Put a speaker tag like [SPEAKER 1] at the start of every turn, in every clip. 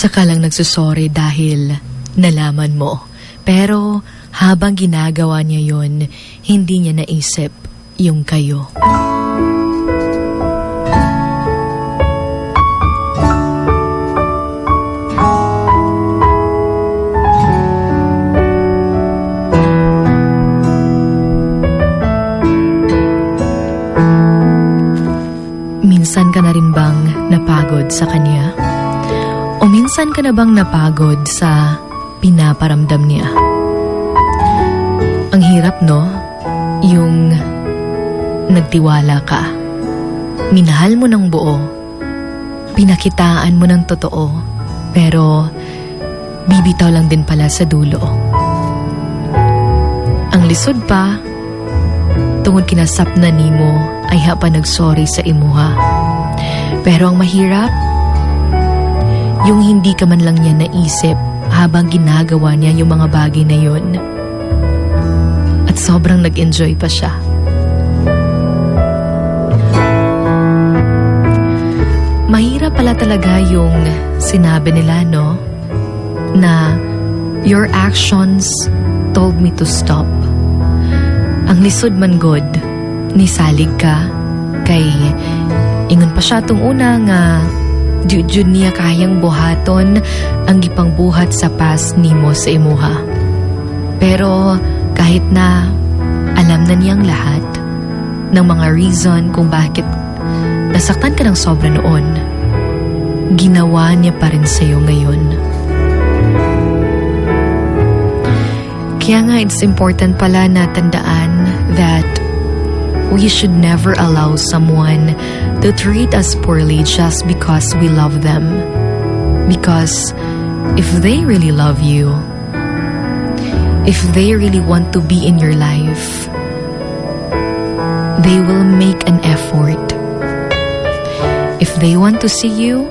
[SPEAKER 1] Saka lang nagsusorry dahil nalaman mo. Pero habang ginagawa niya yon, hindi niya naisip yung kayo. Minsan ka na rin bang napagod sa kanya? O minsan ka na bang napagod sa pinaparamdam niya? Ang hirap, no? Yung nagtiwala ka. Minahal mo ng buo. Pinakitaan mo ng totoo. Pero bibitaw lang din pala sa dulo. Ang lisod pa, tungod kinasap na nimo ay hapa nagsorry sa imuha. Pero ang mahirap, yung hindi ka man lang niya naisip habang ginagawa niya yung mga bagay na yon. At sobrang nag-enjoy pa siya. Mahirap pala talaga yung sinabi nila, no? Na your actions told me to stop. Ang lisod man god, nisalig ka, kay ingon pa siya tong una nga jud niya kayang buhaton ang gipang buhat sa past nimo sa imuha. Pero kahit na alam na niyang lahat ng mga reason kung bakit nasaktan ka ng sobra noon, ginawa niya pa rin sa'yo ngayon. Kaya nga it's important pala na tandaan that we should never allow someone to treat us poorly just because we love them. Because if they really love you, if they really want to be in your life, they will make an effort. If they want to see you,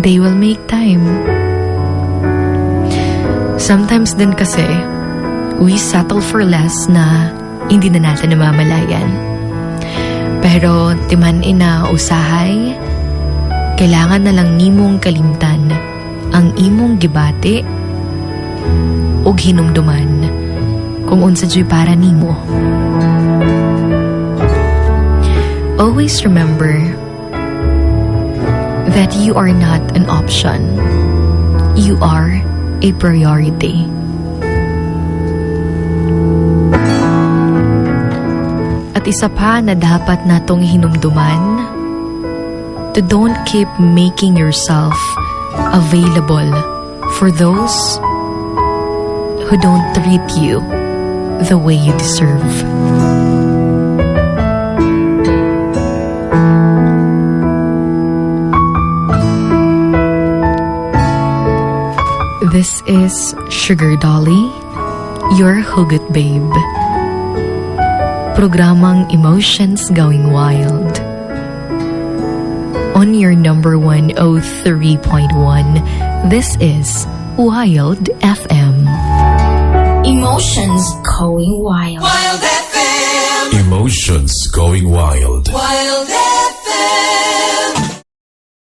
[SPEAKER 1] they will make time. Sometimes din kasi, we settle for less na hindi na natin namamalayan. Pero timan ina usahay, kailangan na lang nimong kalimtan ang imong gibati ug hinumduman kung unsa dyo'y para nimo. Always remember that you are not an option. You are a priority. At isa pa na dapat natong hinumduman, to don't keep making yourself available for those who don't treat you the way you deserve. This is Sugar Dolly, your Hugot Babe. Programang Emotions Going Wild. On your number 103.1, this is Wild FM.
[SPEAKER 2] Emotions going wild.